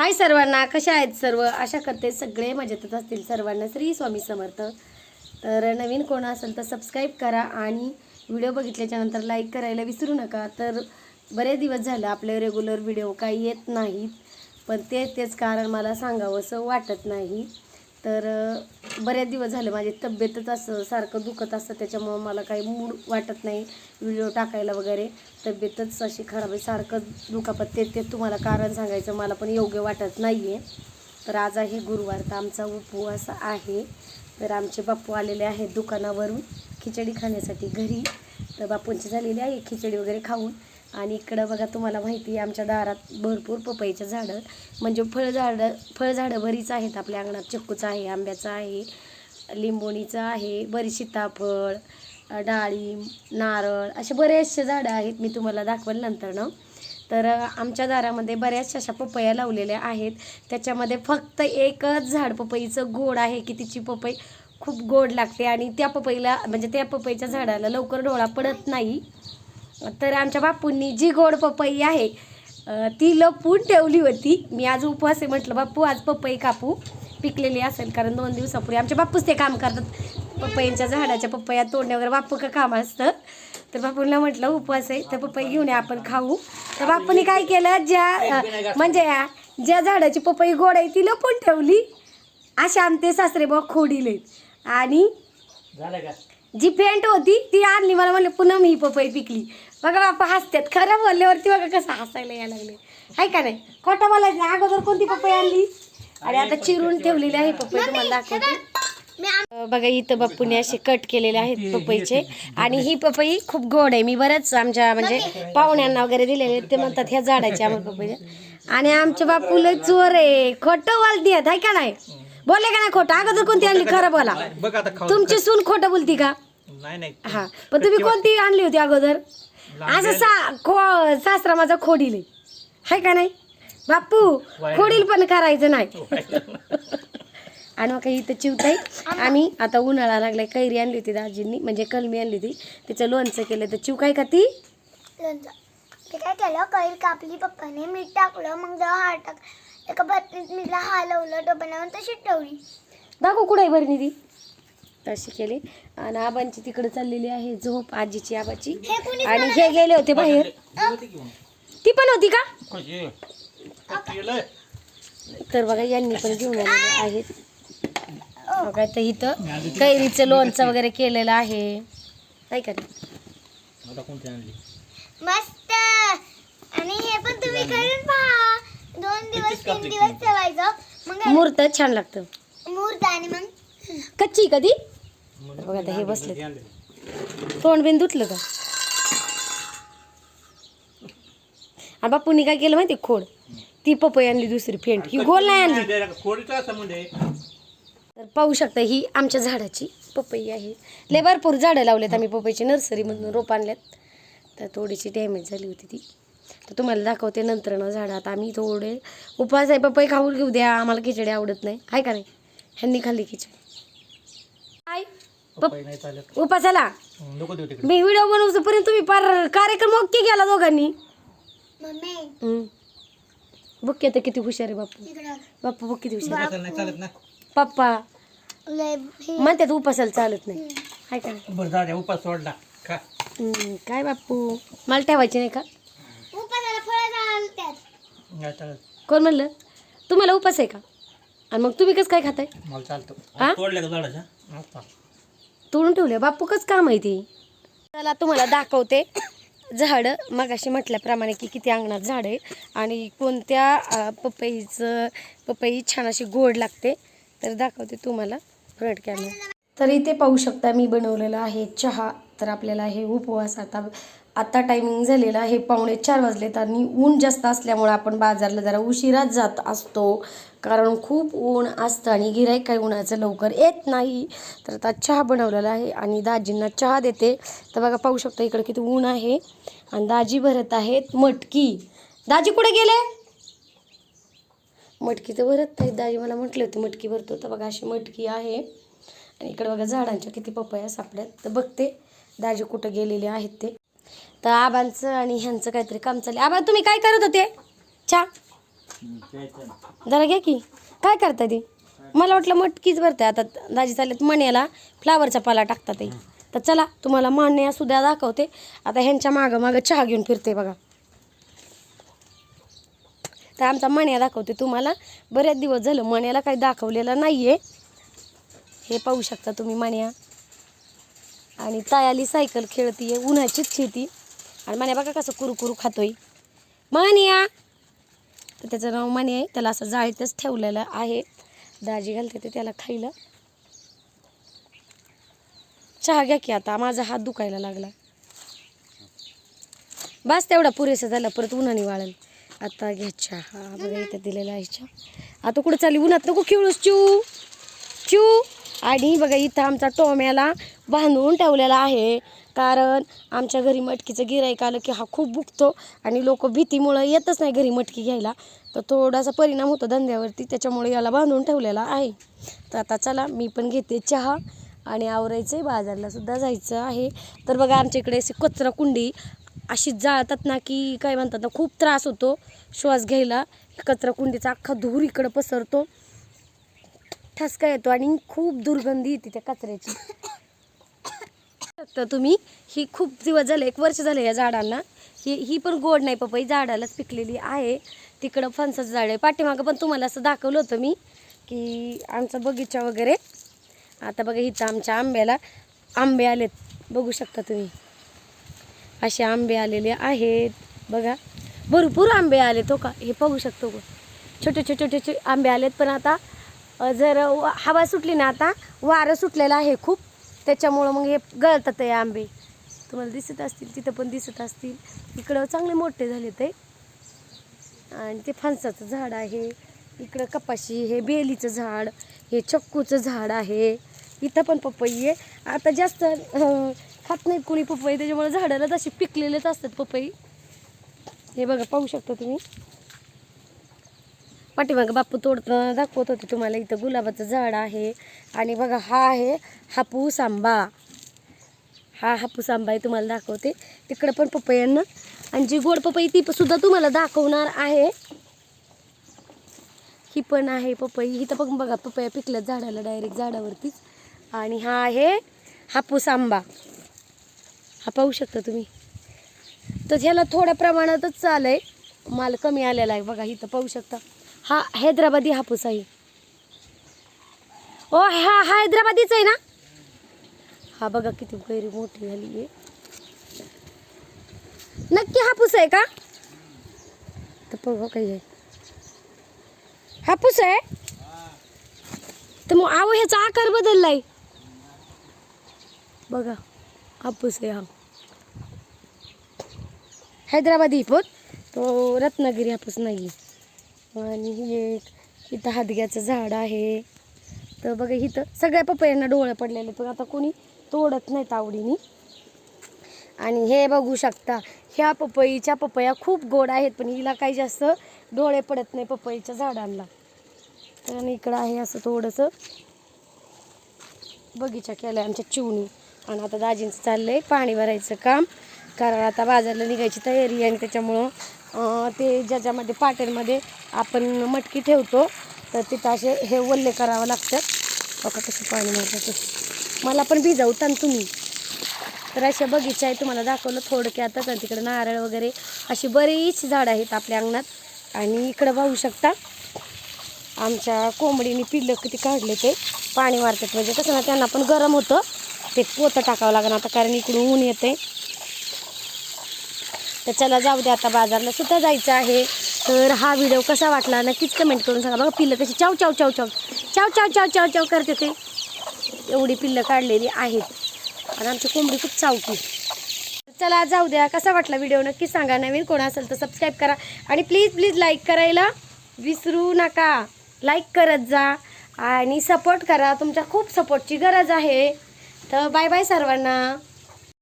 हाय सर्वांना कशा आहेत सर्व? आशा करते सगळे मजेतच असतील. सर्वांना श्री स्वामी समर्थ. तर नवीन कोण असेल तर सबस्क्राईब करा आणि व्हिडिओ बघितल्याच्यानंतर लाईक करायला विसरू नका. तर बरेच दिवस झालं आपले रेग्युलर व्हिडिओ काही येत नाहीत. पण ते तेच कारण मला सांगावंसं वाटत नाही. तर बऱ्याच बरेच दिवस झाले माझी तब्येतच असं सारखं दुखत असतं त्याच्यामुळं मला काही मूड वाटत नाही व्हिडिओ टाकायला वगैरे. तब्येतच अशी खराब आहे सारखं दुखापत. ते ते तुम्हाला कारण सांगायचं मला पण योग्य वाटत नाही आहे तर आज आहे गुरुवार तर आमचा उपवास आहे. तर आमचे बाप्पू आलेले आहेत दुकानावरून खिचडी खाण्यासाठी घरी. तर बापूंची झालेली आहे खिचडी वगैरे खाऊन. आणि इकडं बघा तुम्हाला माहिती आहे आमच्या दारात भरपूर पपईचं झाडं. म्हणजे फळझाडं फळझाडं बरीच आहेत आपल्या अंगणात. चिक्कूचं आहे आंब्याचं आहे लिंबोणीचं आहे बरी सीताफळ डाळिंब नारळ असे बरेचसे झाडं आहेत. मी तुम्हाला दाखवेल नंतर ना. तर आमच्या दारामध्ये बऱ्याचशा अशा पपया लावलेल्या आहेत. त्याच्यामध्ये फक्त एकच झाड पपईचं गोड आहे की तिची पपई खूप गोड लागते. आणि त्या पपईला म्हणजे त्या पपईच्या झाडाला लवकर डोळा पडत नाही. तर आमच्या बापूंनी जी गोड पपई आहे ती लपवून ठेवली होती. मी आज उपवास आहे म्हटलं बापू आज पपई कापू. पिकलेली असेल कारण दोन दिवसापूर्वी आमच्या बापूच ते काम करतात. पपईंच्या झाडाच्या पपया तोडण्या वगैरे बापू का काम असतं? तर बापूंना म्हटलं उपवास आहे तर पपई घेऊन या आपण खाऊ. तर बापूने काय केलं ज्या म्हणजे या- ज्या झाडाची पपई गोड आहे ती लपून ठेवली. अशा आमचे सासरे बा खोडीले आणि झालं का? जी पेंट होती ती आणली. मला म्हणलं पुन्हा मी ही पपई पिकली. बघा बापा हसतात खरं बोलल्यावरती बघा कसं हसायला यायला लागले. आहे का नाही? खोटं बोलायचं. नाही. अगोदर कोणती पपई आणली? आणि आता चिरून ठेवलेली आहे पपई. तुम्हाला दाखवते. बघा इथं बापूने असे कट केलेले आहेत पपईचे. आणि ही पपई खूप गोड आहे. मी बऱ्याच आमच्या म्हणजे पाहुण्यांना वगैरे दिलेले. ते म्हणतात ह्या झाडाची आम्हाला पपई द्या. आणि आमच्या बापूला चोर आहे. खोटं बोलती आहेत आहे का नाही? बोलले का नाही खोटं? अगोदर कोणती आणली खरं बोला. बघ आता खाऊ तुमची सून खोटं बोलती का? नाही नाही. हा पण तुम्ही कोणती आणली होती अगोदर? असं सा खो सासरा माझा खोडील हाय का नाही? बाप्पू खोडील पण करायचं नाही. आणि मग इथं चिवताई आम्ही आता उन्हाळा लागलाय. कैरी आणली होती दाजींनी म्हणजे कलमी आणली होती. त्याचं लोणचं केलं. तर चिव काय का ती लोणचं. ते काय केलं? कैल कापली पप्पाने मीठ टाकलं मग जेव्हा हा टाक एका बत्तीस मीठला हलवलं डबल्यावर तशी ठेवली. दाखव कुठे भरणी ती तशी केली. आणि आबांची तिकडे चाललेली आहे झोप आजीची आबाची. आणि हे गेले होते बाहेर. ती पण होती का? तर बघा यांनी पण घेऊन आलेले आहेत. बघा तर इथं कैरीचं लोणचं वगैरे केलेलं आहे. नाही का नाही? मस्त. आणि हे पण तुम्ही करून पहा. दोन दिवस तीन दिवस ठेवायचं. मग मूर्त छान लागतं. मुहूर्त आणि मग कच्ची कधी? बघा आता हे बसले तोंड बिन धुतलं का? आणि बापूंनी काय केलं माहिती खोड. ती पपई आणली दुसरी फेंट. ही गोल नाही आणली. आहे तर पाहू शकता ही आमच्या झाडाची पपई आहे. लय भरपूर झाडं लावलेत आम्ही पपईची नर्सरीमधून रोप आणल्यात. तर थोडीशी डॅमेज झाली होती ती. तर तुम्हाला दाखवते नंतर ना झाडं आता आम्ही थोडे उपवास आहे पपई खाऊन घेऊ द्या. आम्हाला खिचडी आवडत नाही. आहे का नाही? ह्यांनी खाल्ली खिचडी. काय चालत. उपासाला. हं, मी व्हिडिओ बनवतोपर्यंत तुम्ही पार कार्यक्रम ओके केला दोघांनी. बघ आता किती हुशार आहे बापू इकडं. बापू बघ किती हुशार आहे. उपासाला नाही चालत ना. पप्पा. म्हणतात उपासाला चालत नाही. का उपास सोडला. काय बापू मला ठेवायचे नाही का? नाही चालत कोण म्हणलं? तुम्हाला उपास आहे का? आणि मग तुम्ही कसं काय खाताय? मला चालतो. हा? तोडल्या का झाडाच्या? आता. तोडून ठेवले बापू कसं काम आहे ती? चला तुम्हाला दाखवते. झाडं मग अशी म्हटल्याप्रमाणे की किती अंगणात झाड आहे. आणि कोणत्या अं, पपईचं पपई छान अशी गोड लागते. तर दाखवते तुम्हाला फ्रंट कॅमेरा. तर इथे पाहू शकता मी बनवलेला आहे चहा. तर आपल्याला हे उपवास आता आता टायमिंग झालेला आहे. पावणे चार वाजलेत आणि ऊन जास्त असल्यामुळे आपण बाजारला जरा उशिराच जात असतो. कारण खूप ऊन असतं आणि गिराईक काही उन्हाचं लवकर येत नाही. तर आता चहा बनवलेला आहे आणि दाजींना चहा देते. तर बघा पाहू शकता इकडे किती ऊन आहे. आणि दाजी भरत आहेत मटकी. दाजी कुठे गेले? मटकी तर भरत नाही दाजी मला म्हटले होते मटकी भरतो. तर बघा अशी मटकी आहे. आणि इकडे बघा झाडांच्या किती पपया सापड्यात तर बघते दाजी कुठं गेलेले आहेत ते. तर आबांचं आणि ह्यांचं काहीतरी काम चाललं आबा तुम्ही काय करत होते? चहा जरा घ्या की. काय करता ती? मला वाटलं मटकीच भरते आता दाजी चाललेत मण्याला. फ्लावरचा पाला टाकतात ते. तर चला तुम्हाला मण्या सुद्धा दाखवते. आता ह्यांच्या मागं मागं चहा घेऊन फिरते बघा. तर आमचा मण्या दाखवते तुम्हाला. बरेच दिवस झालं मण्याला काही दाखवलेलं नाही आहे हे पाहू शकता तुम्ही मण्या. आणि तायाली सायकल खेळतीये उन्हाचीच खेळती आणि मण्या बघा कसं कुरकुरू खातोय. मानिया. तर त्याचं नाव मणी आहे. त्याला असं जाळीतच ठेवलेलं आहे. दाजी घालते ते त्याला खायला. चहा घ्या की आता. माझा हात दुखायला लागला. बस तेवढा पुरेसा झाला. परत उन्हाने वाळेल. आता घ्या चहा. बघा इथं दिलेला आहे चहा. आता कुठं चालली? उन्हात नको खेळूस चू चू आणि बघा इथं आमचा टोम्याला बांधून ठेवलेला आहे. कारण आमच्या घरी मटकीचं गिराईक आलं की हा खूप बुकतो आणि लोक भीतीमुळं येतच नाही घरी मटकी घ्यायला. तर थोडासा परिणाम होतो धंद्यावरती त्याच्यामुळे याला बांधून ठेवलेला आहे. तर आता चला मी पण घेते चहा आणि आवरायचं आहे बाजारलासुद्धा जायचं आहे. तर बघा आमच्या इकडे अशी कचरा कुंडी अशी जाळतात ना की काय म्हणतात ना खूप त्रास होतो श्वास घ्यायला. कचरा कुंडीचा अख्खा धूर इकडं पसरतो. ठसका येतो आणि खूप दुर्गंधी येते त्या कचऱ्याची. तर तुम्ही ही खूप दिवस झाले एक वर्ष झाले या झाडांना. ही ही पण गोड नाही पपई झाडालाच पिकलेली आहे. तिकडं फणसाचं झाड आहे. पाठीमागं पण तुम्हाला असं दाखवलं होतं मी की आमचा बगीचा वगैरे. आता बघा इथं आमच्या आंब्याला आंबे आलेत. बघू शकता तुम्ही. असे आंबे आलेले आहेत. बघा भरपूर आंबे आलेत हो का? हे बघू शकतो का छोटे छोटे छोटे आंबे आलेत. पण आता जर हवा सुटली ना आता वारं सुटलेलं आहे खूप. त्याच्यामुळं मग हे गळतात आहे आंबे. तुम्हाला दिसत असतील तिथं पण दिसत असतील. इकडं चांगले मोठे झाले ते. आणि ते फणसाचं झाड आहे. इकडं कपाशी हे बेलीचं झाड हे चक्कूचं झाड आहे. इथं पण पपई आहे. आता जास्त खात नाहीत कोणी पपई. त्याच्यामुळे झाडाला तशी पिकलेलेच असतात पपई. हे बघा पाहू शकता तुम्ही. पाठीमागं बापू तोडताना दाखवत होते तुम्हाला इथं गुलाबाचं झाड आहे. आणि बघा हा आहे हापूस आंबा. हा हापूस आंबा आहे तुम्हाला दाखवते. तिकडं पण पपयांना आणि जी गोड पपई ती सुद्धा तुम्हाला दाखवणार आहे. ही पण आहे पपई. इथं पण बघा पपया पिकल्यात झाडाला डायरेक्ट झाडावरतीच. आणि हा आहे हापूस आंबा. हा पाहू शकता तुम्ही. तर ह्याला थोड्या प्रमाणातच चालय. माल कमी आलेला आहे बघा इथं पाहू शकता. हा, हैदराबादी हापूस आहे. ओ, हा हा, हैदराबादीच आहे ना? हा, बघा गैरी मोठी झाली नक्की हापूस आहे का? तर बघा काही हापूस आहे? तर मग आव ह्याचा आकार बदललाय. बघा, हापूस आहे हा. हैदराबादी पोत तो रत्नागिरी हापूस नाही आणि हे एक इथं हादग्याचं झाड आहे. तर बघा इथं सगळ्या पपयांना डोळे पडलेले पण आता कोणी तोडत नाहीत आवडीने. आणि हे बघू शकता ह्या पपईच्या पपया खूप गोड आहेत पण हिला काही जास्त डोळे पडत नाही पपईच्या झाडांना. तर आणि इकडं आहे असं थोडंसं बगीचा केला आहे आमच्या चिवणी. आणि आता दाजींचं चाललं आहे पाणी भरायचं काम कारण आता बाजारला निघायची तयारी आहे आणि त्याच्यामुळं ते ज्याच्यामध्ये पाटेमध्ये आपण मटकी ठेवतो तर तिथं असे हे वल्ले करावं लागतात. बघा कसं पाणी मारतात मला पण भिजवता तुम्ही. तर अशा बगीचा आहे तुम्हाला दाखवलं थोडक्यातच आणि तिकडे नारळ वगैरे अशी बरीच झाडं आहेत आपल्या अंगणात. आणि इकडं पाहू शकता आमच्या कोंबडीने पिल्लं किती काढले ते. पाणी मारतात म्हणजे कसं ना त्यांना पण गरम होतं. ते पोतं टाकावं लागणार आता कारण इकडून ऊन येते तर चला जाऊ दे आता बाजारला सुद्धा जायचं आहे. तर हा व्हिडिओ कसा वाटला नक्कीच कमेंट करून सांगा. बघा पिल्लं कशी चाव चाव चाव चाव. चाव चाव चाव चाव चाव करते ते. एवढी पिल्लं काढलेली आहेत. आणि आमची कोंबडी खूप चावती. चला जाऊ द्या. कसा वाटला व्हिडिओ नक्की सांगा. नवीन कोण असेल तर सबस्क्राईब करा. आणि प्लीज प्लीज लाईक करायला विसरू नका. लाईक करत जा. आणि सपोर्ट करा. तुमच्या खूप सपोर्टची गरज आहे. तर बाय बाय सर्वांना.